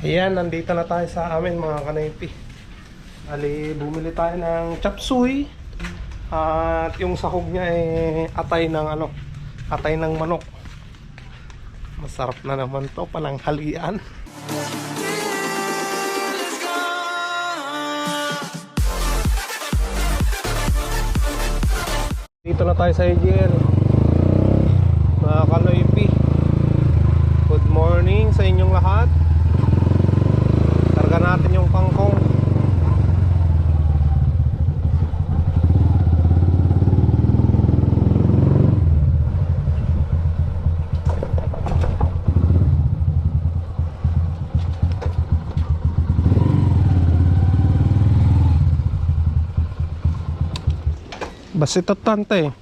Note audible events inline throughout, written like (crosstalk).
Ayan, nandito na tayo sa amin mga kanaypi. Ali, bumili tayo ng chop suey. At yung sahog niya eh atay ng ano, atay ng manok. Masarap na naman to, pananghalian. Dito na tayo sa AGL. Mga kanoypi. Good morning sa inyong lahat. Karga natin yung kangkong. Basit at tante eh.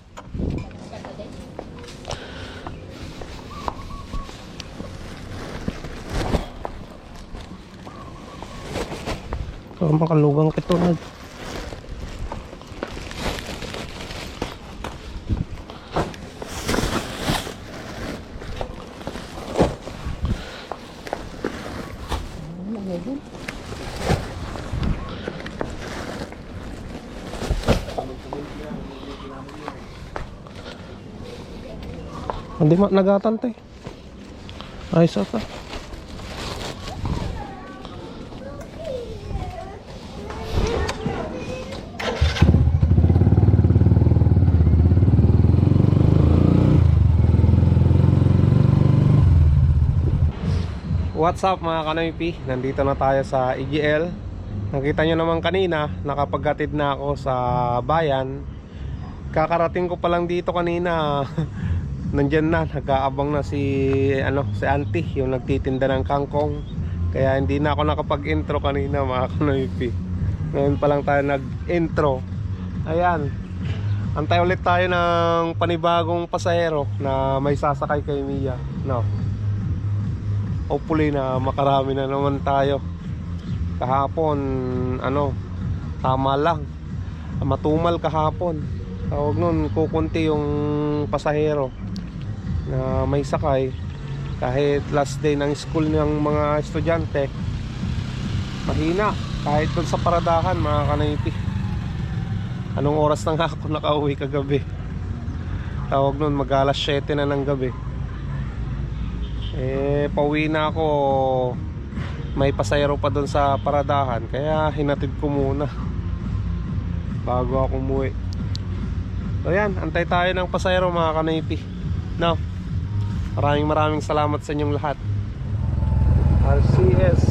Ito makalugang kitulad. Hindi ma nagatante. Ayos ata. What's up mga kanoypi? Nandito na tayo sa EGL. Nakita nyo naman kanina, nakapaghatid na ako sa bayan. Kakarating ko pa lang dito kanina. (laughs) Nandyan na, nag-aabang na si ano, si Auntie, yung nagtitinda ng kangkong. Kaya hindi na ako nakapag-intro kanina mga kanoypi. Ngayon pa lang tayo nag-intro. Ayan. Antay ulit tayo ng panibagong pasahero na may sasakay kay Mia. No hopefully na makarami na naman tayo kahapon ano tama lang matumal kahapon tawag nun kukunti yung pasahero na may sakay kahit last day ng school ng mga estudyante. Mahina kahit dun sa paradahan mga kanaypi anong oras na nga ako nakauwi kagabi? Tawag nun mag alas 7 na ng gabi. Eh pauwi na ako. May pasayro pa doon sa paradahan kaya hinatid ko muna bago ako umuwi. So yan antay tayo ng pasayro mga kanaypi no maraming maraming salamat sa inyong lahat RCS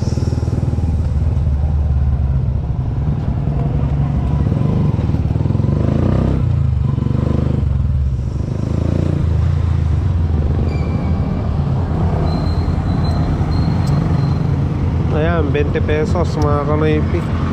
Ayan, 20 pesos mga kanaypi.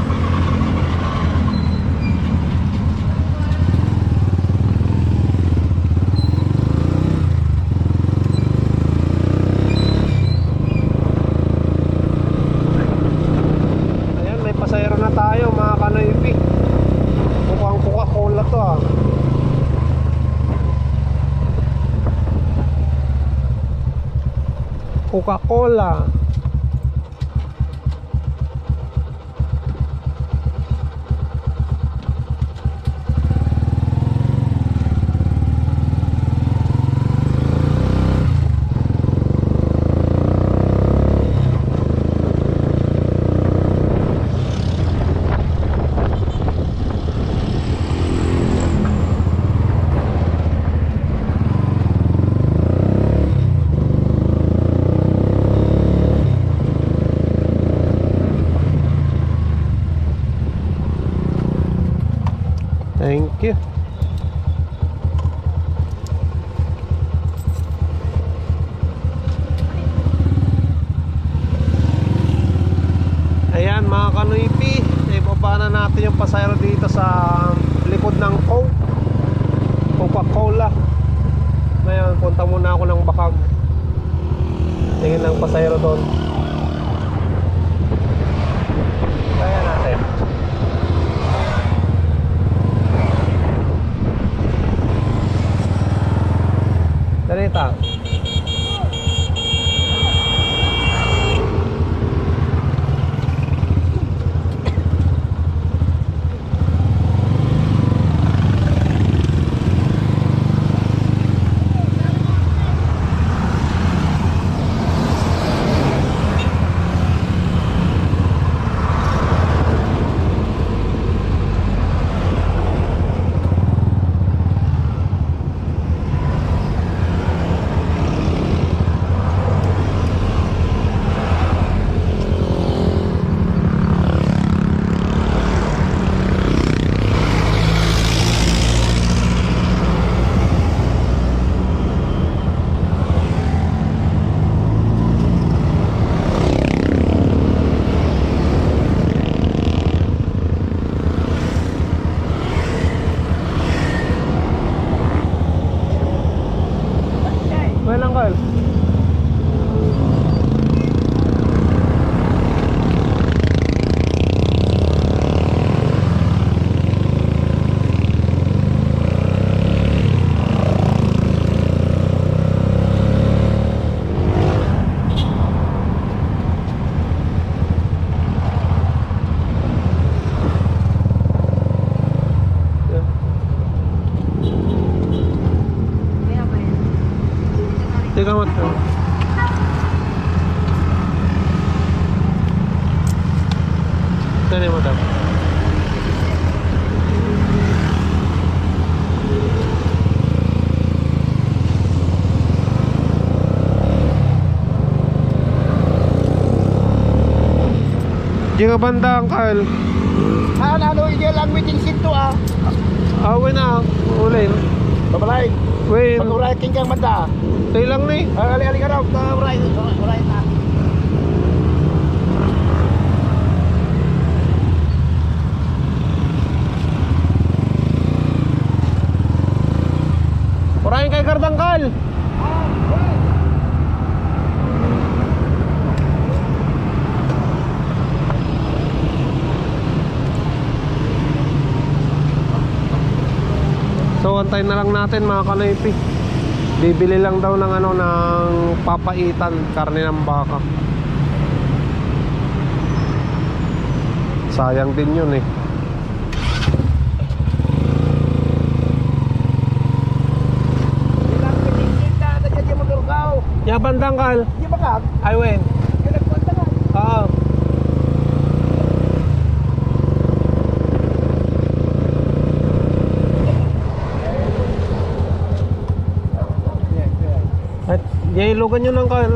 Coca-Cola. Punta muna ako ng Bakag. Tingin ng pasayro doon. Kaya natin. Ganita. Salamat po. Dali mo dapat. Di ka bandang, Kyle. Ano, ah, ano, hindi lang waiting seat ah. ah Awin na, ulin. Babalain. Win, Pag-uray king kang manda. tayo lang ni. Ah, ali ali ka raw. Uray, uray na. So antayin na lang natin mga kanoypi. Bibili lang daw ng ano ng papaitan, karne ng baka. Sayang din yun eh. Ya bandangkal. Di ba ka? I win. At yailugan nyo ng kal.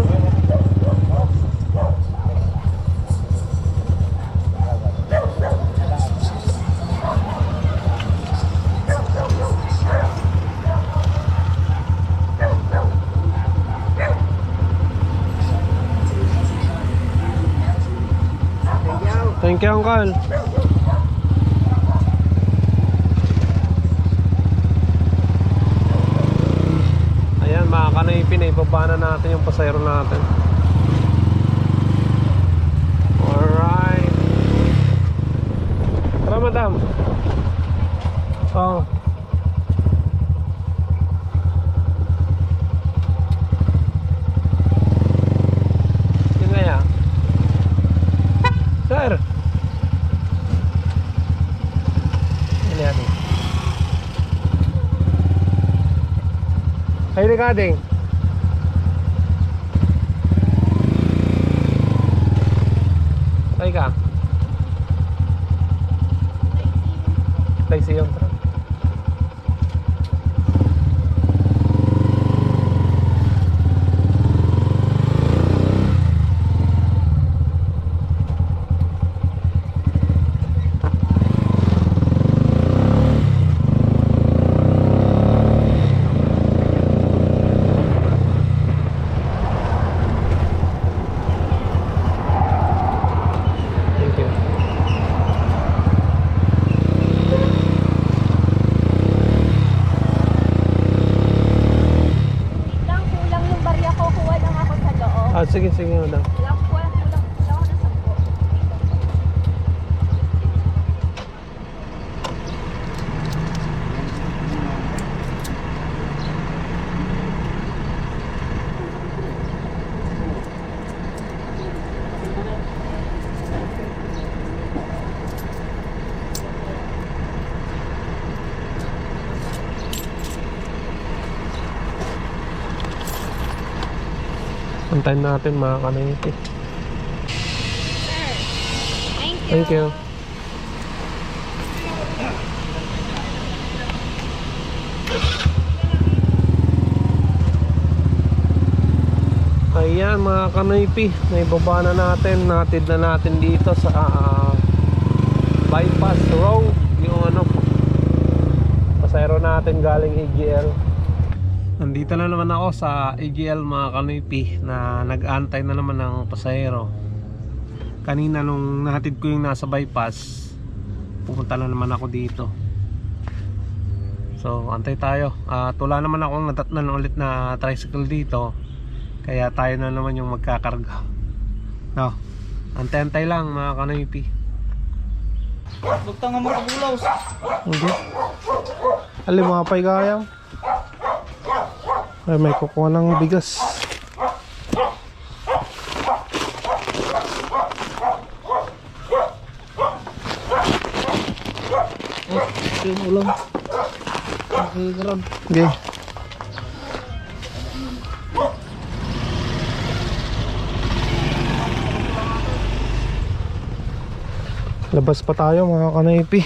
Thank you, Uncle. Ayan, mga kanaypin, ibaba na natin yung pasayro natin. Alright. Tara, madam. Oh. Yun ya. Sir. Ano yan eh? Ay, recording. Ay ka. Tay siyong tra. Thank you. lang kulang yung barya ko, kuha lang ako sa loob. Ah, sige, sige, madam. Kulang, kulang, kulang, kulang ako ng sampo. Antayin natin mga kanaypi. Thank you. Ayan mga kanoypi, naibaba na natin, natid na natin dito sa ah, bypass road, yung ano, pasayro natin galing AGL. Nandito na naman ako sa AGL mga kanoypi na nag-antay na naman ng pasayro. Kanina nung nahatid ko yung nasa bypass, pupunta na naman ako dito. So, antay tayo. At wala naman akong natatnan ulit na tricycle dito. Kaya tayo na naman yung magkakarga. No. Antay-antay lang mga kanoypi. Bugtang nga mga kabulaw. Hindi. Alim mga pay. Ay, may kukuha ng bigas. Yung ulam. Okay, karon. Okay. Labas pa tayo mga kanaypi.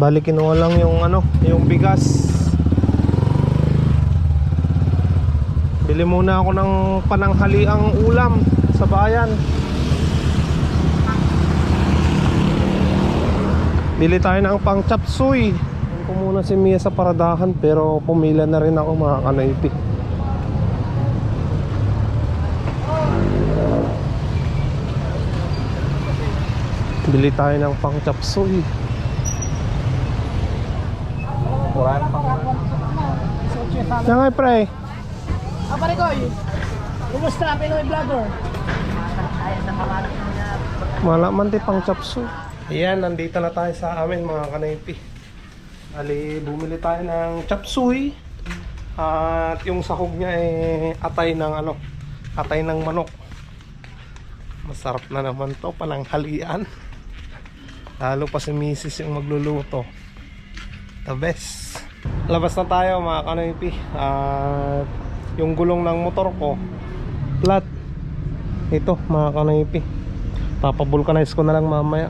Bali kinuha lang yung ano, yung bigas. Bili muna ako ng pananghaliang ulam sa bayan. Bili tayo ng pang. Hindi ko muna si Mia sa paradahan pero pumila na rin ako mga kanaypi. Bili tayo ng pang chop suey. Yan nga pre. Pare ko, kumusta Pinoy vlogger? Wala man di pang chop suey. Ayan, nandito na tayo sa amin mga kanaypi. Ali, bumili tayo ng chop suey. At yung sahog niya eh atay ng ano, atay ng manok. Masarap na naman to, pananghalian. Lalo pa si Mrs. yung magluluto. The best. Labas na tayo mga kanaypi. At yung gulong ng motor ko, flat. Ito mga kanaypi. Papabulkanize ko na lang mamaya.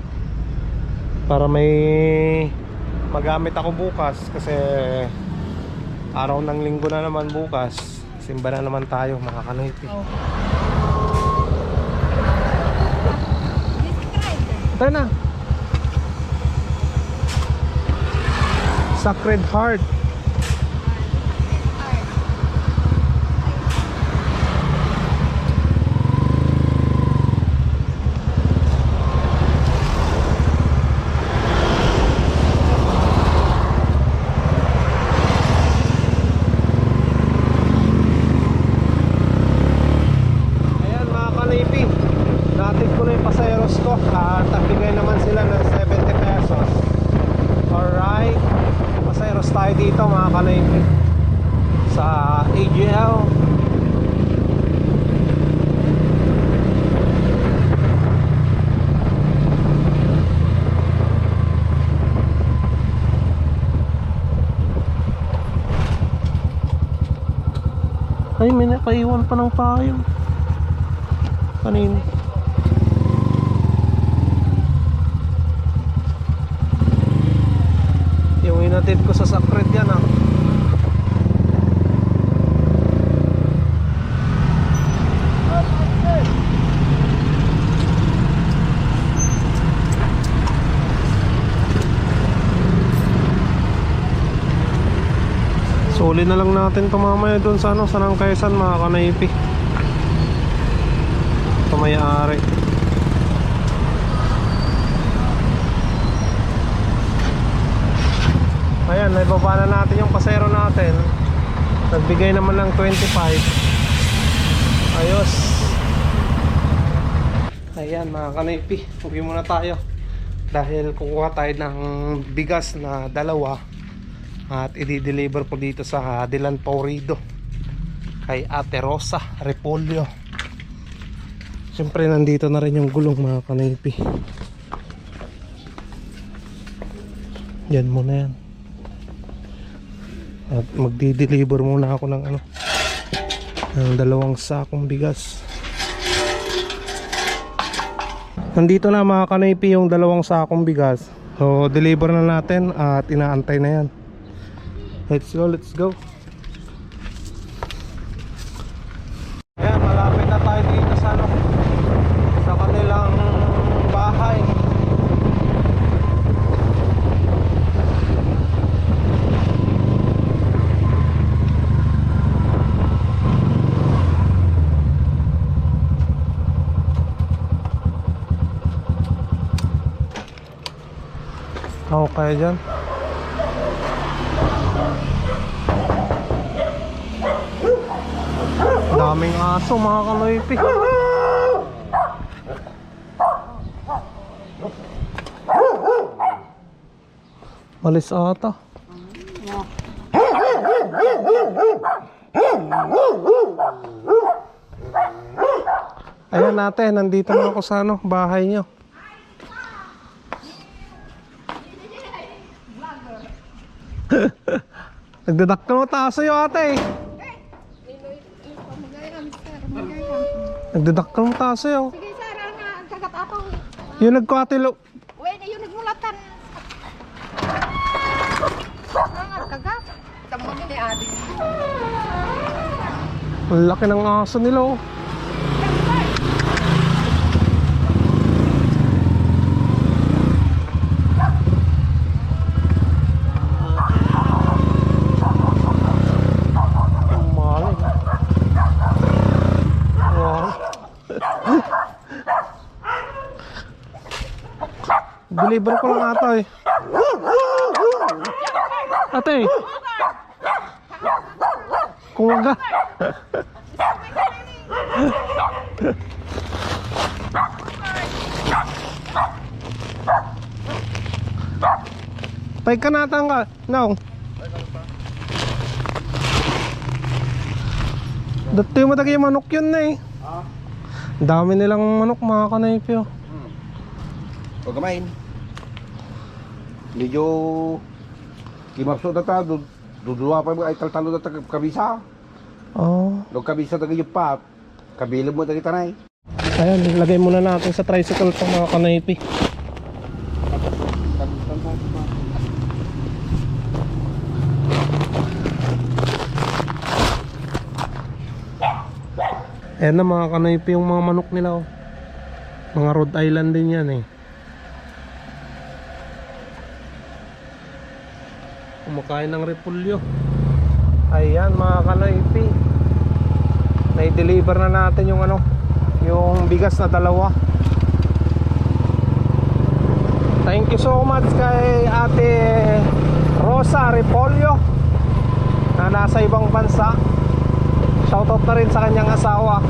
Para may magamit ako bukas kasi araw ng linggo na naman bukas. Simba na naman tayo mga kanaypi. Ito na. Sacred Heart. Ayan mga kanipi Natin ko na yung pasayeros ko At nagbigay naman sila ng 70 pesos Alright Pasayeros tayo dito mga kanipi Sa AGL Ay, pa ng payo. Kanino? Yung inatid ko sa sakret yan ah. Suli na lang natin to mamaya doon sa ano, sa Nangkaisan mga kanaypi. Ito may-ari. Ayan, naibaba na natin yung pasero natin. Nagbigay naman ng 25. Ayos. Ayan mga kanaypi, uwi muna tayo. Dahil kukuha tayo ng bigas na dalawa at i-deliver po dito sa Dilan Paurido kay Ate Rosa Repolyo Siyempre nandito na rin yung gulong mga kanaypi Yan muna yan. At magdi-deliver muna ako ng ano ng dalawang sakong bigas. Nandito na mga kanaypi yung dalawang sakong bigas. So deliver na natin at inaantay na yan Let's go, let's go. Ayan, malapit na tayo dito sa ano, sa kanilang bahay. Ako kaya dyan? Daming aso mga kaloypi. Malis ata. Ayan natin, nandito na ako sa ano, bahay nyo. (laughs) Nagdadaktal mo taso yung ate eh. Nagdadaktal mo taso yung. Sige, sir, ang kagat ako. Yung nagkwatilo. Katan. Ang kagap. Tamo ni Adi. Ang laki ng aso nila oh. Ang mahal eh. Wow. Deliver ko lang ata eh. Ate. Kumaga. Pay ka natang ka. No. Dati mo tagay manok yun na eh. Ang dami nilang manok mga kanaypyo. Huwag kamain. Medyo kimapso na ta, du- dudua pa mo ay taltalo na ta kabisa. Oh. Nung kabisa na kayo pa, kabilog mo na kita na eh. Ayan, ilagay muna natin sa tricycle itong mga kanaypi. Ayan na mga kanaypi yung mga manok nila oh. Mga Rhode Island din yan eh. Kumakain ng repulyo. Ayan mga kanaypi. Na-deliver na natin yung ano, yung bigas na dalawa. Thank you so much kay Ate Rosa Repolyo na nasa ibang bansa. Shoutout na rin sa kanyang asawa.